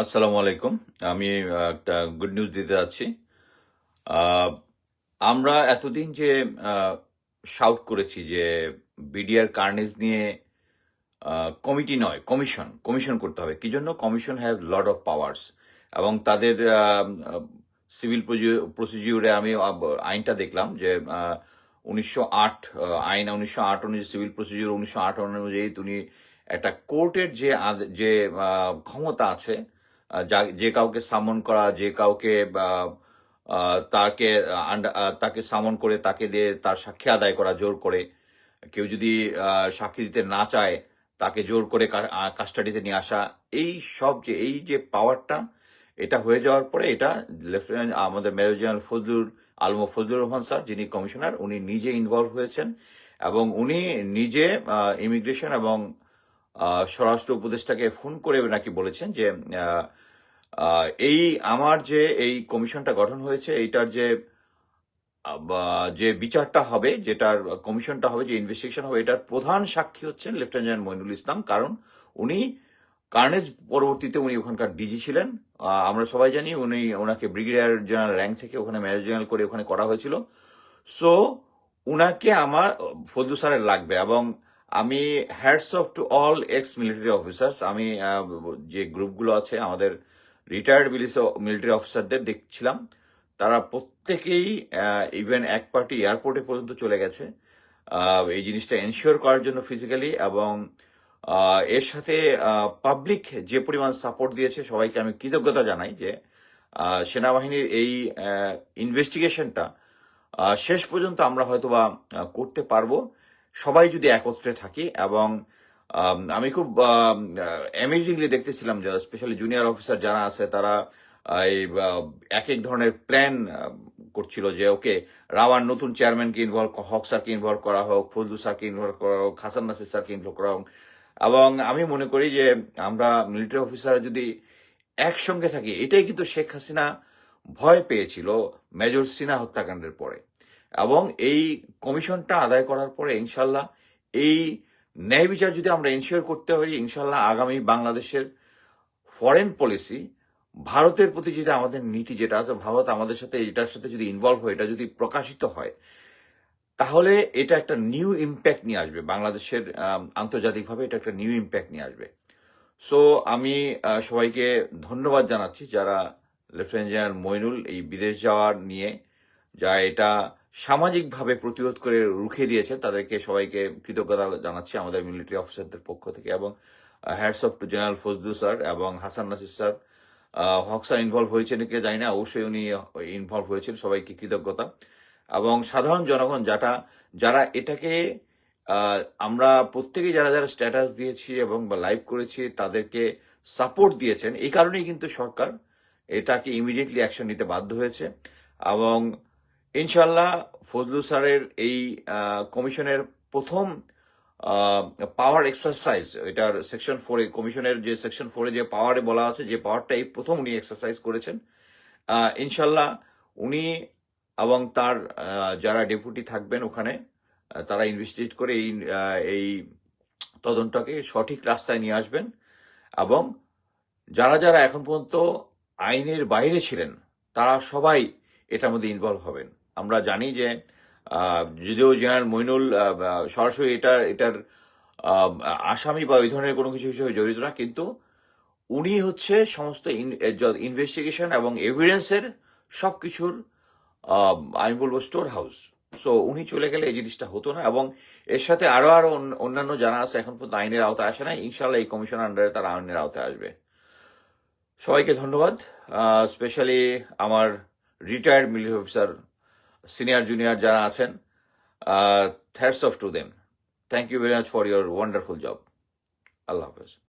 আসসালামু আলাইকুম। আমি একটা গুড নিউজ দিতে যাচ্ছি। আমরা এতদিন যে শাউট করেছি যে বিডিআর কার্নেজ নিয়ে কমিটি নয় কমিশন কমিশন করতে হবে। কি জন্য? Commission have lot of powers এবং তাদের সিভিল প্রসিডিউরে আমি আইনটা দেখলাম যে উনিশশো আট আইন উনিশশো আট অনুযায়ী সিভিল প্রসিডিউর উনিশশো আট অনুযায়ী তুমি একটা কোর্টের যে যে ক্ষমতা আছে যা- কাউকে সামন করা, যে কাউকে তাকে তাকে সামন করে, তাকে দিয়ে তার সাক্ষী আদায় করা, জোর করে। কেউ যদি সাক্ষী দিতে না চায়, তাকে জোর করে কাস্টাডিতে নিয়ে আসা। এই সব যে, এই যে পাওয়ারটা এটা হয়ে যাওয়ার পরে এটা লেফটেন্যান্ট, আমাদের major general Fazlur, Alam Fazlur Rahman sir, যিনি কমিশনার, উনি নিজে ইনভলভ হয়েছেন এবং উনি নিজে ইমিগ্রেশন এবং স্বরাষ্ট্র উপদেষ্টাকে ফোন করে নাকি বলেছেন যে এই আমার যে এই কমিশনটা গঠন হয়েছে, এইটার যে যে বিচারটা হবে, যেটার কমিশনটা হবে, যে ইনভেস্টিগেশন হবে, এটার প্রধান সাক্ষী হচ্ছেন লেফটেন্যান্ট জেনারেল মইনুল ইসলাম কারণ উনি কার্নেজ পরবর্তীতে উনি ওখানকার ডিজি ছিলেন। আমরা সবাই জানি উনি ওনাকে ব্রিগেডিয়ার জেনারেল র্যাঙ্ক থেকে ওখানে মেজর জেনারেল করে ওখানে করা হয়েছিল। সো উনাকে আমার, ফজলু স্যারের লাগবে এবং আমি hats off to all ex military officers আমি যে গ্রুপগুলো আছে, আমাদের রিটায়ার্ড মিলিটারি অফিসারদের দেখছিলাম। তারা প্রত্যেকেই ইভেন এক পার্টি এয়ারপোর্টে পর্যন্ত চলে গেছে। এই জিনিসটা এনশিওর করার জন্য ফিজিক্যালি এবং এর সাথে পাবলিক যে পরিমাণ সাপোর্ট দিয়েছে, সবাইকে আমি কৃতজ্ঞতা জানাই যে সেনাবাহিনীর এই ইনভেস্টিগেশনটা শেষ পর্যন্ত আমরা হয়তোবা করতে পারব। সবাই যদি একত্রে থাকি এবং আম, আমি খুব অ্যামেজিংলি দেখতেছিলাম যে স্পেশালি জুনিয়র অফিসার যারা আছে তারা এই এক এক ধরনের প্ল্যান করছিল যে ওকে রাওয়ার নতুন চেয়ারম্যানকে ইনভলভ হক স্যারকে ইনভলভ করা হোক ফজলু স্যারকে ইনভলভ করা হোক হাসান নাসির স্যারকে ইনভলভ করা হোক। এবং আমি মনে করি যে আমরা মিলিটারি অফিসার যদি একসঙ্গে থাকি এটাই কিন্তু শেখ হাসিনা ভয় পেয়েছিল মেজর সিনা হত্যাকাণ্ডের পরে। এবং এই কমিশনটা আদায় করার পরে ইনশাল্লাহ এই ন্যায় বিচার যদি আমরা এনশিওর করতে পারি ইনশাল্লাহ আগামী বাংলাদেশের ফরেন পলিসি ভারতের প্রতি যদি আমাদের নীতি যেটা আছে, ভারত আমাদের সাথে এটার সাথে যদি ইনভলভ হয়, এটা যদি প্রকাশিত হয়, তাহলে এটা একটা নিউ ইম্প্যাক্ট নিয়ে আসবে। বাংলাদেশের আন্তর্জাতিকভাবে এটা একটা নিউ ইম্প্যাক্ট নিয়ে আসবে। সো আমি সবাইকে ধন্যবাদ জানাচ্ছি যারা লেফটেন্যান্ট জেনারেল মইনুল এই বিদেশ যাওয়ার নিয়ে, যা এটা সামাজিকভাবে প্রতিরোধ করে রুখে দিয়েছে, তাদেরকে সবাইকে কৃতজ্ঞতা জানাচ্ছি আমাদের মিলিটারি অফিসারদের পক্ষ থেকে এবং hats off general Fazlu sir এবং Hasan Nasir sir Haque sir involve হয়েছেন কি জানি না, অবশ্যই উনি ইনভলভ হয়েছেন, সবাইকে কৃতজ্ঞতা। এবং সাধারণ জনগণ যারা যারা এটাকে আমরা প্রত্যেকেই যারা যারা স্ট্যাটাস দিয়েছি এবং বা লাইভ করেছি, তাদেরকে সাপোর্ট দিয়েছেন, এই কারণেই কিন্তু সরকার এটাকে ইমিডিয়েটলি অ্যাকশন নিতে বাধ্য হয়েছে। এবং ইনশাল্লাহ ফজলু স্যারের এই কমিশনের প্রথম পাওয়ার এক্সারসাইজ এটার সেকশন ফোরে কমিশনের যে সেকশন ফোরে যে পাওয়ারে বলা আছে, যে পাওয়ারটা এই প্রথম উনি এক্সারসাইজ করেছেন ইনশাল্লাহ উনি এবং তার যারা ডেপুটি থাকবেন ওখানে তারা ইনভেস্টিগেট করে এই এই তদন্তটাকে সঠিক রাস্তায় নিয়ে আসবেন এবং যারা যারা এখন পর্যন্ত আইনের বাইরে ছিলেন, তারা সবাই এটার মধ্যে ইনভলভ হবেন। আমরা জানি যে যদিও জেনারেল মইনুল সরাসরি এটা এটার আসামি বা ওই ধরনের কোনো কিছু হিসেবে জড়িত না, কিন্তু উনি হচ্ছে সমস্ত ইনভেস্টিগেশন এবং এভিডেন্সের সব কিছুর আমি বলব স্টোর হাউস সো উনি চলে গেলে এই জিনিসটা হতো না এবং এর সাথে আরও আরও অন্য- অন্যান্য যারা আছে এখন পর্যন্ত আইনের আওতায় আসে না ইনশাল্লাহ এই কমিশন আন্ডারে তারা আইনের আওতায় আসবে। সবাইকে ধন্যবাদ। স্পেশালি আমার retired military officer senior junior যারা আছেন hats off to them thank you very much for your wonderful job আল্লাহ হাফেজ।